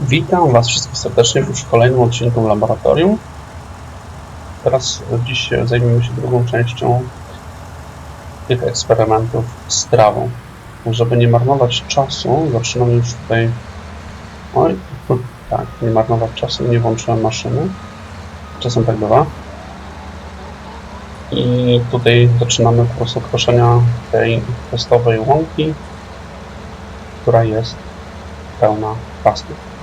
Witam Was wszystkich serdecznie już w kolejnym odcinku Laboratorium. Teraz dziś zajmiemy się drugą częścią tych eksperymentów z trawą. Żeby nie marnować czasu, zaczynamy już tutaj... Oj, tak, nie marnować czasu, nie włączyłem maszyny. Czasem tak bywa. I tutaj zaczynamy po prostu od tej testowej łąki, która jest pełna pasków.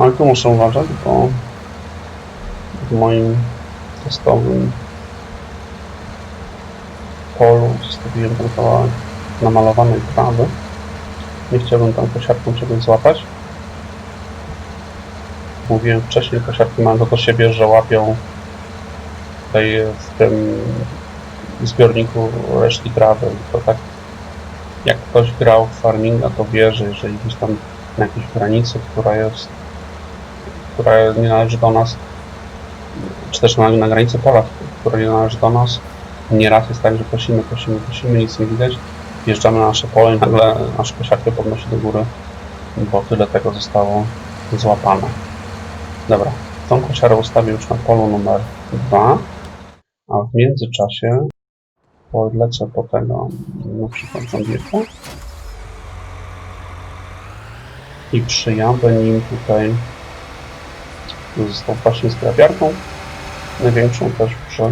Ale tu muszę uważać, bo w moim testowym polu zostawiłem ten kawałek namalowanej trawy. Nie chciałbym tam kosiarką czegoś złapać. Mówiłem wcześniej, kosiarki mają to do siebie, że łapią tutaj w tym zbiorniku resztki trawy. To tak jak ktoś grał w farminga, to wie, że jeżeli gdzieś tam na jakiejś granicy, która jest która nie należy do nas, czy też na, granicy pola, która nie należy do nas, nieraz jest tak, że kosimy, kosimy, kosimy, nic nie widać, wjeżdżamy na nasze pole i nagle nasz kosiarkę podnosi do góry, bo tyle tego zostało złapane. Dobra, tą kosiarę ustawię już na polu numer 2, a w międzyczasie polecę po tego na przykład zombieka i przyjadę nim tutaj został właśnie zgrabiarką, największą też przy...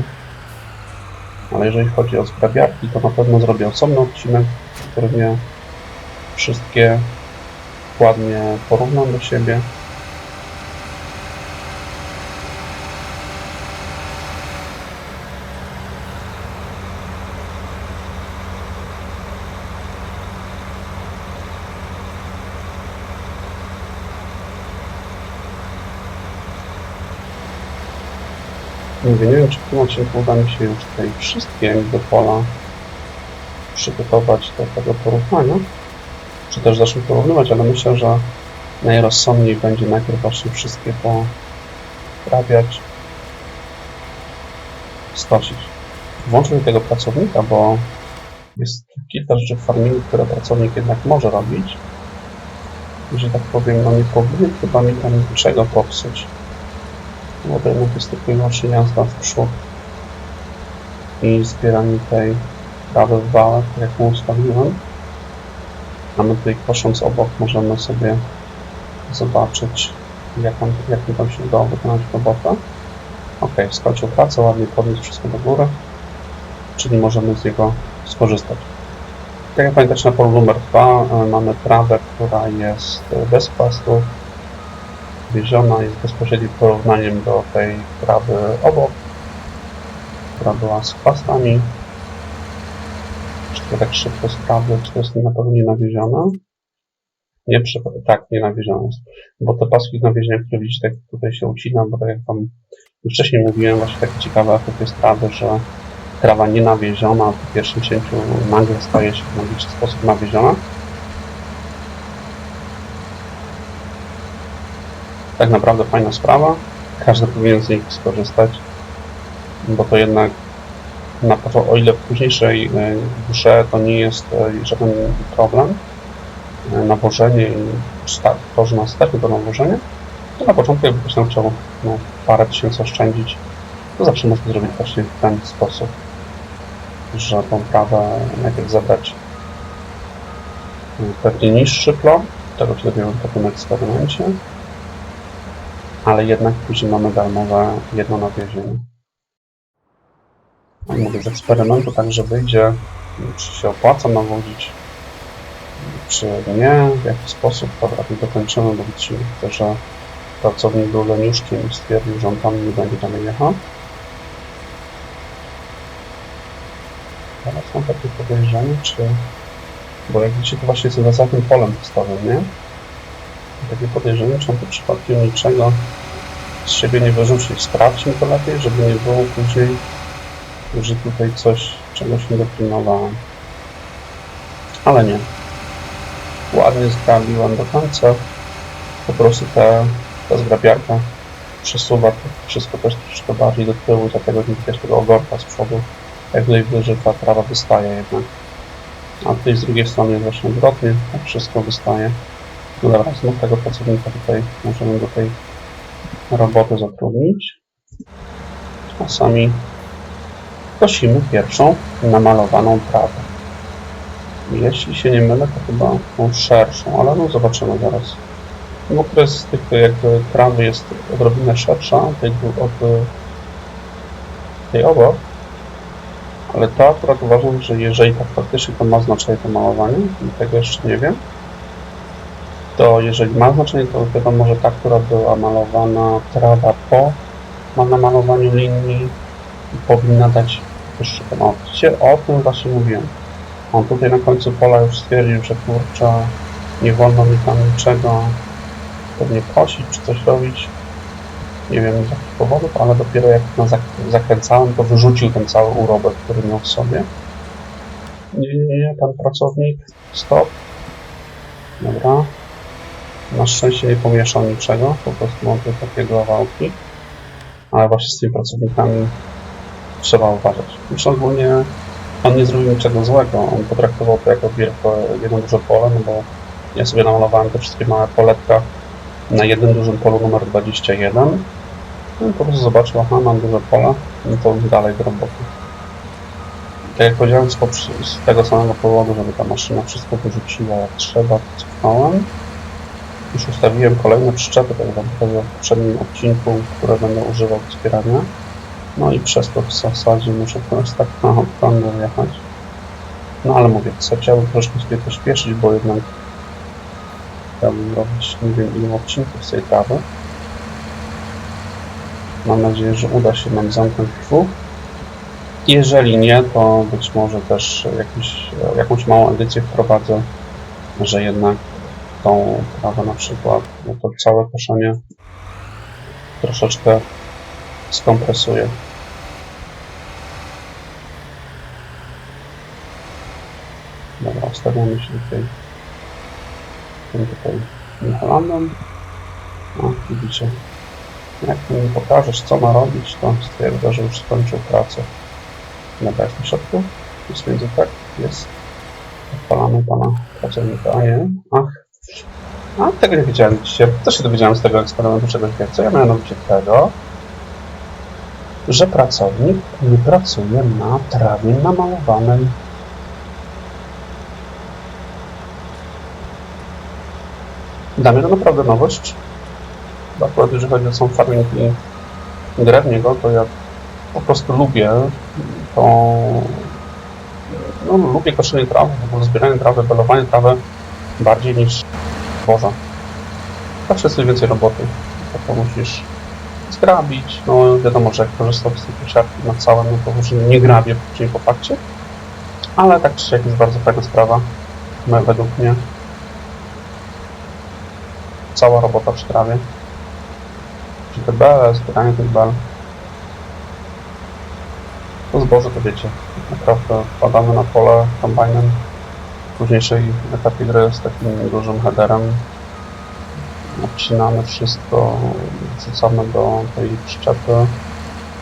Ale jeżeli chodzi o zgrabiarki, to na pewno zrobię osobny odcinek, w którym wszystkie ładnie porównam do siebie. Mówię, nie wiem, czy w tym odcinku uda mi się już tutaj wszystkie do pola przygotować do tego porównania, czy też zacznę porównywać, ale myślę, że najrozsądniej będzie najpierw właśnie wszystkie poprawiać, skosić. Włączmy tego pracownika, bo jest kilka rzeczy w farmingu, które pracownik jednak może robić. Że tak powiem, no nie powinien chyba mi tam niczego popsuć. No to i wyłącznie jazda w przód i zbieranie tej trawy w wałach, tak jak mu ustawiłem. A my tutaj kosząc obok możemy sobie zobaczyć jak, on, jak mi tam się udało wykonać robotę. Ok, skończył pracę, ładnie podniósł wszystko do góry, czyli możemy z niego skorzystać. Tak jak pamiętacie na polu numer 2 mamy trawę, która jest bez płastów, wieziona jest bezpośrednim porównaniem do tej trawy obok, która była z chwastami. Czy to tak szybko sprawdzę, czy to jest na pewno nie nawieziona? Nie, tak, nie nawieziona jest. Bo te paski nawiezienia, które widzicie, tak tutaj się ucina, bo tak jak wam wcześniej mówiłem, właśnie taki ciekawy efekt jest trawy, że trawa nie nawieziona po pierwszym cięciu nagle staje się w magiczny sposób nawieziona. Tak naprawdę fajna sprawa. Każdy powinien z nich skorzystać, bo to jednak na pewno, o ile w późniejszej e, grze to nie jest e, żaden problem, e, nawożenie i sta- to, że nas stać do nawożenia, to na początku jakby ktoś tam chciał no, parę tysięcy oszczędzić, to zawsze można zrobić właśnie w ten sposób, że tą trawę najpierw zabrać pewnie niższy plon, tego się dowiemy po tym eksperymencie, ale jednak później mamy darmowe jedno nawiezienie. No i mówię, z eksperymentu także wyjdzie, czy się opłaca nawozić, czy nie, w jaki sposób, dobra, dokończymy, bo widzimy że pracownik był leniuszkiem i stwierdził, że on tam nie będzie dalej jechał. Teraz mam takie podejrzenie, czy... Bo jak widzicie, to właśnie jest za tym polem testowym, nie? Takie podejrzenie, czy on tu przypadkiem niczego z siebie nie wyrzucił. Sprawdźmy to lepiej, żeby nie było później że tutaj coś, czegoś nie dopilnowałem. Ale nie. Ładnie zgrabiłem do końca. Po prostu ta, ta zgrabiarka przesuwa to wszystko też troszkę bardziej do tyłu, dlatego nie widać tego ogorka z przodu. Jak tutaj wyżej ta trawa wystaje jednak. A tutaj z drugiej strony właśnie odwrotnie, tak wszystko wystaje. No znów tego pracownika tutaj możemy do tej roboty zatrudnić. A sami kosimy pierwszą namalowaną trawę. Jeśli się nie mylę, to chyba tą szerszą, ale no zobaczymy zaraz. No, okres z tych jakby trawy jest odrobinę szersza tej, od tej obok, ale to akurat uważam, że jeżeli tak faktycznie to ma znaczenie to malowanie, tego jeszcze nie wiem, to jeżeli ma znaczenie, to wiadomo, że ta, która była malowana trawa po ma namalowaniu linii powinna dać wyższy odcień. O tym właśnie mówiłem. On tutaj na końcu pola już stwierdził, że kurczę, nie wolno mi tam niczego pewnie kosić czy coś robić. Nie wiem z jakich powodów, ale dopiero jak na zak- zakręcałem, to wyrzucił ten cały urobek, który miał w sobie. Nie, nie, nie, pan pracownik, stop. Dobra. Na szczęście nie pomieszał niczego, po prostu mam tu takiego wałki. Ale właśnie z tymi pracownikami trzeba uważać. Zresztą ogólnie on nie zrobił niczego złego, on potraktował to jako jedno duże pole, no bo ja sobie namalowałem te wszystkie małe poletka na jednym dużym polu numer 21. No i po prostu zobaczył, aha, mam duże pole, no to dalej do roboty. Tak jak powiedziałem, z, z tego samego powodu, żeby ta maszyna wszystko wyrzuciła jak trzeba, cofnąłem. Już ustawiłem kolejne przyczepy, tak wam w poprzednim odcinku, które będę używał wspierania. No i przez to w zasadzie muszę teraz tak na odprawę jechać. No ale mówię, co chciałbym troszkę sobie pośpieszyć, bo jednak chciałbym robić nie wiem ile odcinków z tej trawy. Mam nadzieję, że uda się nam zamknąć dwóch. Jeżeli nie, to być może też jakiś, jakąś małą edycję wprowadzę, że jednak tą trawę na przykład, no to całe koszenie troszeczkę skompresuję. Dobra, ustawiamy się tutaj tym tutaj Newfoundlandem. No, widzicie, jak mi pokażesz, co ma robić, to stwierdza, że już skończył pracę. Dobra, jest na środku. Jest między tak, jest. Odpalamy pana pracownika, a nie. Ach. A, tego nie wiedziałem, widzicie. Co się dowiedziałem z tego eksperymentu czegoś więcej, a mianowicie tego, że pracownik nie pracuje na trawie namalowanej. Dla mnie to naprawdę nowość. Akurat jeżeli chodzi o są farmingi drewniego, to ja po prostu lubię to... No, lubię koszenie trawy, zbieranie trawy, belowanie trawy bardziej niż zboża. Zawsze jest więcej roboty. To, musisz zgrabić. No wiadomo, że jak korzystam z tej pieczarki na całym, no to już nie grabię później po fakcie. Ale tak czy siak jest bardzo fajna sprawa. me- Według mnie. Cała robota przy trawie. Czy te bele, zbieranie tych bel. To zboże to wiecie. Naprawdę wpadamy na pole kombajnem. Późniejszej etapie gry z takim dużym headerem obcinamy wszystko, wrzucamy do tej przyczepy,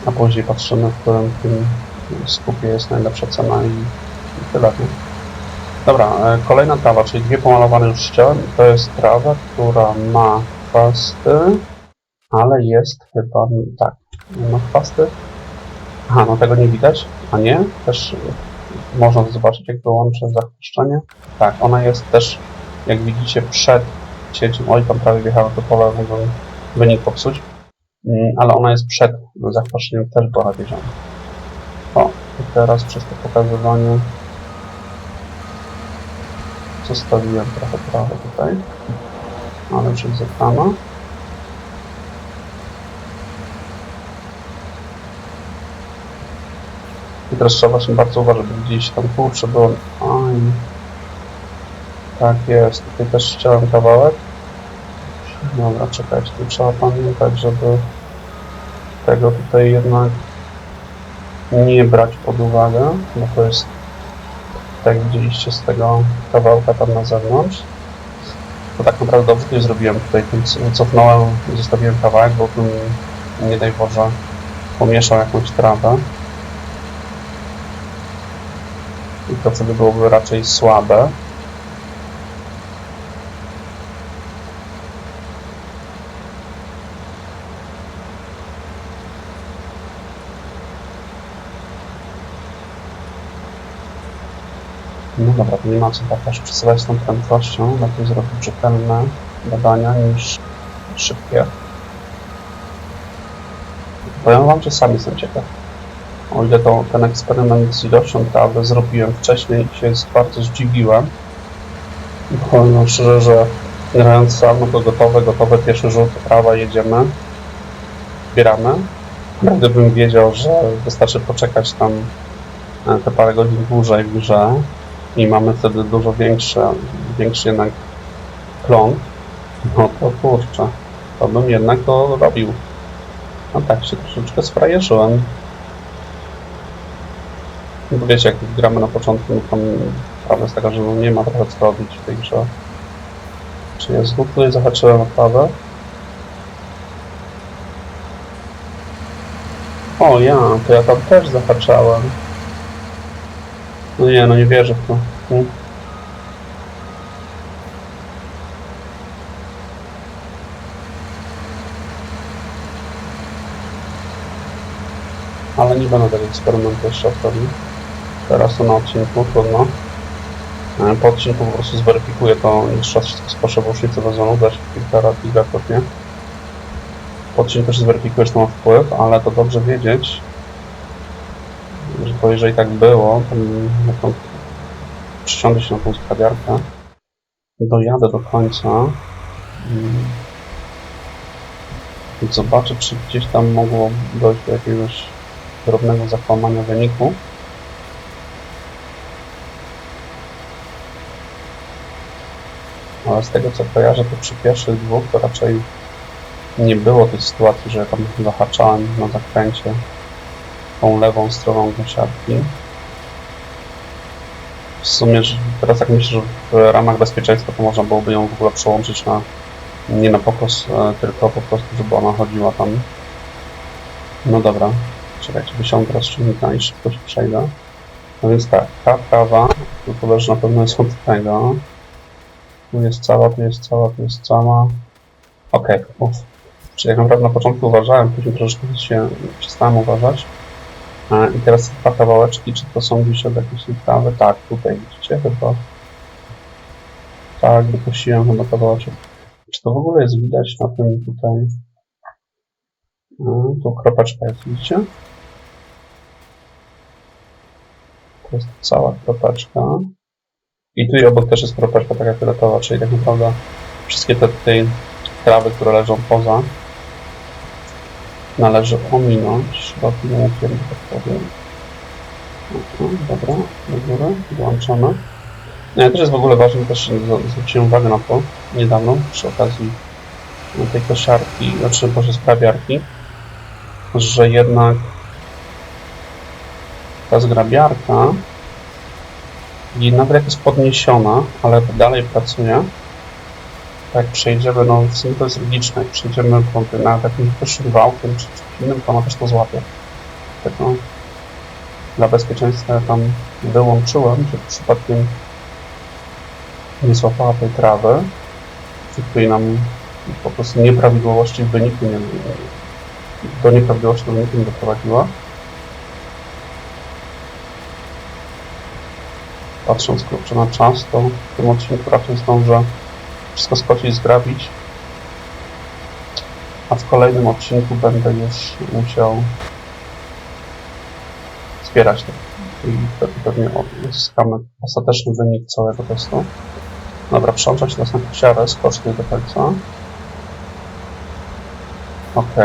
a później patrzymy, w którym tym skupie jest najlepsza cena i, i tyle. Nie? Dobra, e, kolejna trawa, czyli dwie pomalowane już ściełem. To jest trawa, która ma chwasty, ale jest chyba, tak, ma chwasty. Aha, no tego nie widać, a nie, też można zobaczyć, jak wyłączę zachwyszczenie. Tak, ona jest też, jak widzicie, przed cięciem. Oj, tam prawie wjechałem do pola, mogłem wynik popsuć. Mm, Ale ona jest przed zakwaszeniem, też była nawieziona. O, i teraz przez to pokazywanie zostawiłem trochę prawo tutaj, ale już jest I teraz trzeba właśnie bardzo uważać, gdzieś tam kurczę było... Oj. Tak jest, tutaj też ściąłem kawałek. Dobra, czekajcie, tu trzeba pamiętać, żeby tego tutaj jednak... nie brać pod uwagę, bo to jest, tak widzieliście z tego kawałka tam na zewnątrz, to tak naprawdę tutaj zrobiłem. Tutaj cofnąłem zostawiłem kawałek, bo bym, nie daj Boże, pomieszał jakąś trawę. I to wtedy byłoby raczej słabe. No dobra, to nie ma co tak aż z tą prędkością. Lepiej zrobić rzetelne badania niż szybkie. Powiem wam, że sam jestem ciekaw. O ile to ten eksperyment z ilością trawy zrobiłem wcześniej się bardzo zdziwiłem. No szczerze, że grając sam, to gotowe, gotowe, pierwszy rzut, trawa, jedziemy. Zbieramy. Gdybym wiedział, że wystarczy poczekać tam e, te parę godzin dłużej w grze i mamy wtedy dużo większy, większy jednak plon, no to kurczę, to bym jednak to robił. No tak się troszeczkę sprajerzyłem. Wiecie, jak gramy na początku, no tam prawda jest taka, że no nie ma trochę co robić w tej grze. Czy ja znów tutaj zahaczyłem o? O ja, to ja tam też zahaczałem. No nie, no nie wierzę w to. Nie? Ale nie będę tego eksperymentu jeszcze robił. Teraz to na odcinku, trudno. E, Po odcinku po prostu zweryfikuję to jeszcze raz wszystko z poszebocznicy wezonu, da się kilka razy kilkakrotnie. Po odcinku też zweryfikuję, że to ma wpływ, ale to dobrze wiedzieć, że bo jeżeli tak było, to przysiądę się na tą sprawiarkę, dojadę do końca i zobaczę, czy gdzieś tam mogło dojść do jakiegoś drobnego zakłamania wyniku. Ale z tego co kojarzę, to przy pierwszych dwóch to raczej nie było tej sytuacji, że tam zahaczałem na zakręcie tą lewą stroną siatki. W sumie, teraz jak myślę, że w ramach bezpieczeństwa to można byłoby ją w ogóle przełączyć na nie na pokos, e, tylko po prostu, żeby ona chodziła tam. No dobra, czekajcie, wysiądę teraz czynnika i szybko się przejdę. No więc tak, ta prawa, to leży na pewno jest od tego. Tu jest cała, tu jest cała, tu jest cała. Okej, okay, Czyli jak naprawdę na początku uważałem, później troszeczkę się przestałem uważać. E, I teraz dwa kawałeczki, czy to są gdzieś od jakiejś trawy? Tak, tutaj widzicie chyba. Tak, wypuściłem chyba kawałeczek. Czy to w ogóle jest widać na tym tutaj? E, Tu kropeczka jest, widzicie? To jest cała kropeczka. I tu i obok też jest kropeczka taka fioletowa, czyli tak naprawdę wszystkie te tutaj trawy, które leżą poza, należy ominąć szerokim łukiem, że tak powiem. Dobra, do góry, włączone. No, też jest w ogóle ważne, też zwróciłem uwagę na to niedawno, przy okazji tej kosiarki, znaczy może sprawiarki, że jednak ta zgrabiarka i jak jest podniesiona, ale dalej pracuje, tak przejdziemy, no w to jest logiczne, jak przejdziemy na takim wyższym wałkiem czy czymś innym, to ona też to złapie. Tylko dla bezpieczeństwa tam wyłączyłem, żeby przypadkiem nie złapała tej trawy, przy której nam po prostu nieprawidłowości w wyniku nie, do nieprawidłowości w wyniku nie doprowadziła. Patrząc kurczę na czas, to w tym odcinku raczej zdążę wszystko skosić, zgrabić. A w kolejnym odcinku będę już musiał zbierać to. I wtedy pewnie uzyskamy ostateczny wynik całego testu. Dobra, przełączam się teraz na kosiarę, skoczny do końca. Ok.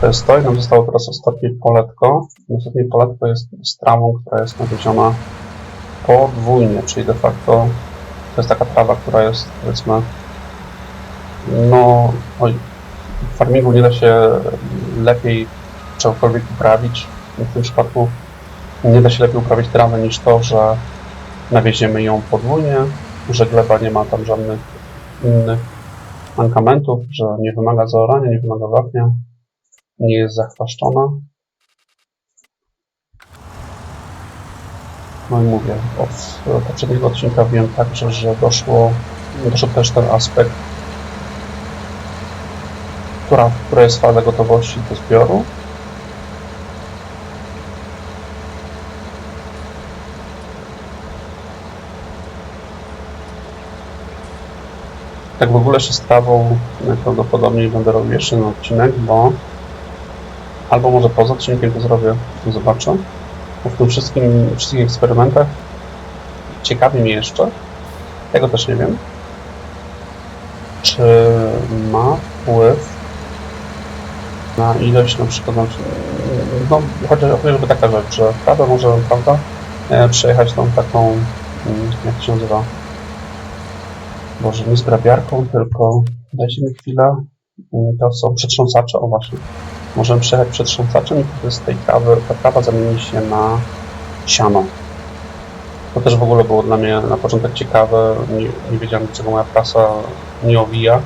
To jest to i nam zostało teraz ostatnie poletko. Ostatnie poletko jest z trawą, która jest nawieziona podwójnie, czyli de facto to jest taka trawa, która jest powiedzmy no oj, w farmingu nie da się lepiej czegokolwiek uprawić W tym przypadku nie da się lepiej uprawiać trawę niż to, że nawieziemy ją podwójnie, że gleba nie ma tam żadnych innych mankamentów, że nie wymaga zaorania, nie wymaga wapnia, nie jest zachwaszczona. No i mówię, od poprzedniego odcinka wiem także, że doszło, doszedł też ten aspekt, która, która jest fala gotowości do zbioru. Tak w ogóle się z trawą najprawdopodobniej będę robił jeszcze jeden odcinek, bo albo może poza odcinkiem to zrobię, zobaczę. W tym wszystkim, wszystkich eksperymentach. Ciekawi mnie jeszcze, tego też nie wiem, czy ma wpływ na ilość na przykład, no, no chociaż- chociażby taka rzecz, że prawda może, prawda, e, przejechać tą taką, mm, jak się nazywa, Boże, nie zgrabiarką, tylko dajcie mi chwilę, Mm, to są przetrząsacze, o właśnie. Możemy przejechać przetrząsaczem i wtedy z tej trawy, ta trawa zamieni się na siano. To też w ogóle było dla mnie na początek ciekawe, nie, nie wiedziałem dlaczego moja prasa nie owija,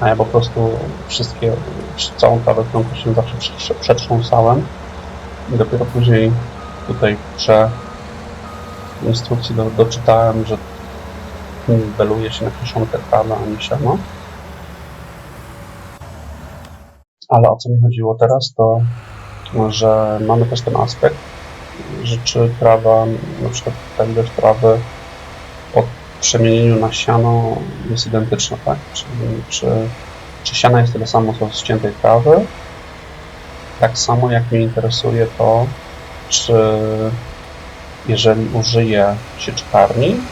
a ja po prostu wszystkie, całą trawę, którą się zawsze prze- przetrząsałem i dopiero później tutaj prze instrukcji do, doczytałem, że beluje się na kiszonkę trawy, a nie siano. Ale o co mi chodziło teraz, to że mamy też ten aspekt, że czy trawa, na przykład ilość trawy po przemienieniu na siano jest identyczna, tak? Czyli czy, czy siana jest tyle samo co ściętej trawy? Tak samo jak mnie interesuje to, czy jeżeli użyję sieczkarni,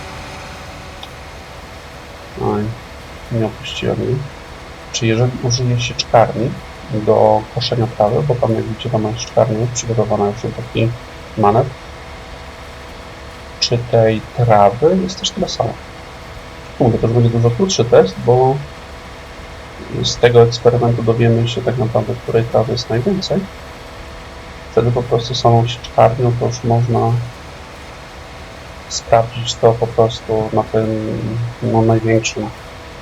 Oj, nie opuściłem jej. Czy jeżeli użyję sieczkarni do koszenia trawy, bo tam jak widzicie tam jest sieczkarnia przygotowana już na taki manet, czy tej trawy jest też tyle samo? Mówię, to będzie dużo krótszy test, bo z tego eksperymentu dowiemy się tak naprawdę, której trawy jest najwięcej. Wtedy po prostu samą sieczkarnią to już można sprawdzić to po prostu na tym no, największym,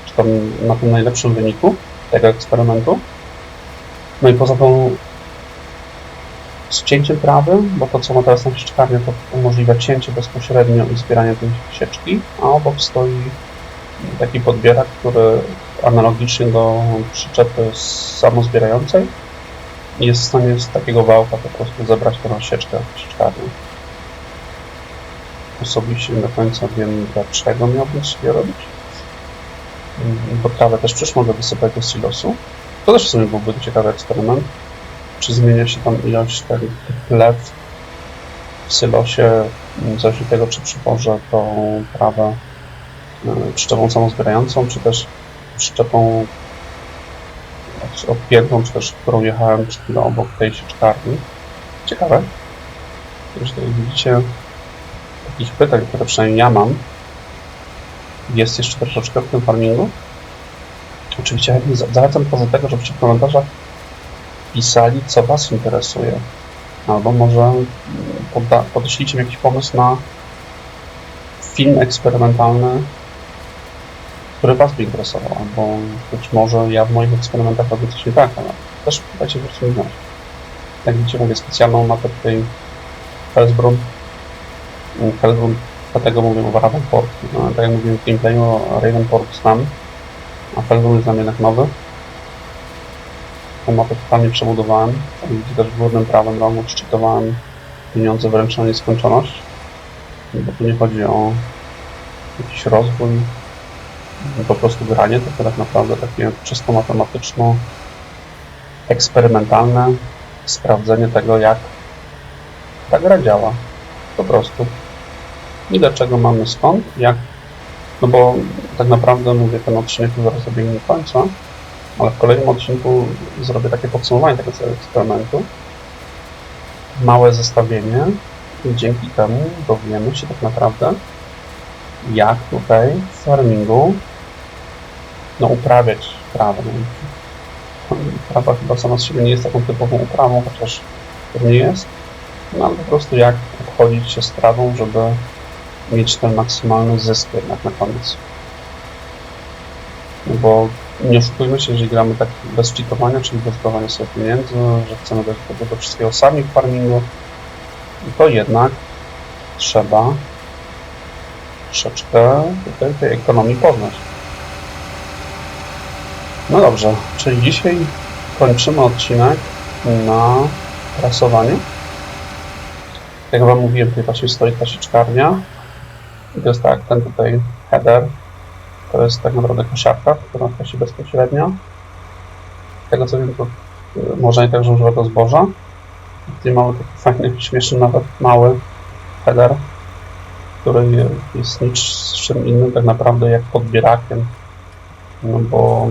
czy tam na tym najlepszym wyniku tego eksperymentu. No i poza tą z cięciem trawy, bo to co ma teraz na sieczkarnię to umożliwia cięcie bezpośrednio i zbieranie tej sieczki, a obok stoi taki podbierak, który analogicznie do przyczepy samozbierającej jest w stanie z takiego wałka po prostu zebrać tę sieczkę sieczkarnię. Osobiście nie do końca wiem, dlaczego miałbym sobie robić. Bo trawę też przecież mogę wysypać do silosu. To też w sumie byłby ciekawy eksperyment. Czy zmienia się tam ilość tych plew w silosie, tego, czy przywożę tą trawę y, przyczepą samozbierającą, czy też przyczepą od- odpiętą, czy też którą jechałem przed obok tej sieczkarni. Ciekawe. Zresztą jak widzicie, takich pytań, które przynajmniej ja mam, jest jeszcze troszeczkę w tym farmingu. Oczywiście chętnie za- zachęcam poza tego, żebyście w komentarzach pisali, co Was interesuje. Albo może poda- mi jakiś pomysł na film eksperymentalny, który Was by interesował, albo być może ja w moich eksperymentach robię coś nie tak, ale też dajcie po prostu znać. Jak widzicie, mówię specjalną mapę tutaj Felsbrun Helbrun, dlatego mówię o Ravenport. No, tak jak mówiłem w gameplayu, Ravenport znam, a Helbrun jest dla mnie jednak nowy. Tą mapę totalnie przebudowałem, gdzie też w górnym prawym rogu szczytowałem pieniądze wręcz na nieskończoność. Bo tu nie chodzi o jakiś rozwój, po prostu granie, tylko tak naprawdę takie czysto matematyczno eksperymentalne sprawdzenie tego, jak ta gra działa. Po prostu i dlaczego mamy skąd, jak. No bo tak naprawdę mówię, ten odcinek zaraz dobiegnie końca, ale w kolejnym odcinku zrobię takie podsumowanie tego całego eksperymentu. Małe zestawienie i dzięki temu dowiemy się tak naprawdę, jak tutaj w farmingu no, uprawiać trawę. No, Trawa chyba sama z siebie nie jest taką typową uprawą, chociaż pewnie jest No ale po prostu jak obchodzić się strawą, żeby mieć ten maksymalny zysk jednak na koniec. No bo nie oszukujmy się, jeżeli gramy tak bez cheatowania, czyli bez dawania sobie pieniędzy, że chcemy dać tego wszystkiego sami w farmingu, to jednak trzeba troszeczkę tutaj tej ekonomii poznać. No dobrze, czyli dzisiaj kończymy odcinek na prasowaniu. Jak Wam mówiłem, tutaj właśnie stoi ta sieczkarnia. Jest tak, ten tutaj header, to jest tak naprawdę kosiarka, która kosi bezpośrednio. Z tego co wiem, to y, można i także używać do zboża. Tutaj mamy taki fajny, śmieszny nawet mały header, który jest niczym innym tak naprawdę jak podbierakiem. No bo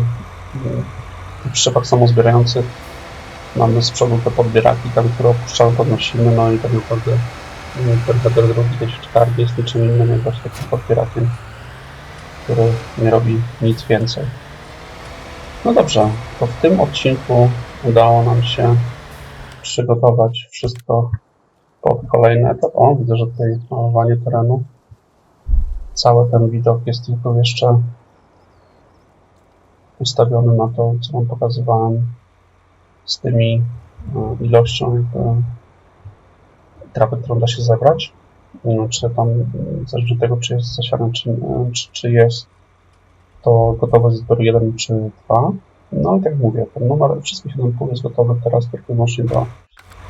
y, w przypadku samozbierających mamy z przodu te podbieraki, tam, które opuszczamy, podnosimy, no i tak naprawdę y, header drugi tej sieczkarki jest niczym innym jak właśnie takim podbierakiem, który nie robi nic więcej. No dobrze, to w tym odcinku udało nam się przygotować wszystko pod kolejny etap. O, widzę, że tutaj malowanie terenu. Cały ten widok jest tylko jeszcze ustawiony na to, co Wam pokazywałem z tymi e, ilością trawy, którą da się zebrać. Czy tam, zależy od tego, czy jest zasiane, czy, czy, czy jest to gotowość zbioru 1 czy 2. No i tak mówię, ten numer wszystkich 7 pól jest gotowy teraz tylko i wyłącznie do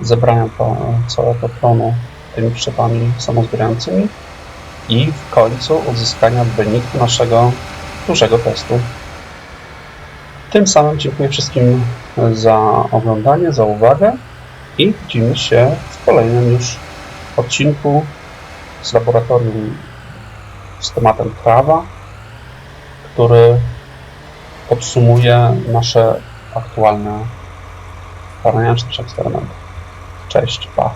zebrania to, całego plonu tymi przyczepami samozbierającymi i w końcu uzyskania wyniku naszego dużego testu. Tym samym dziękuję wszystkim za oglądanie, za uwagę i widzimy się w kolejnym już odcinku z laboratorium z tematem trawa, który podsumuje nasze aktualne badania czy też eksperymenty. Cześć, pa.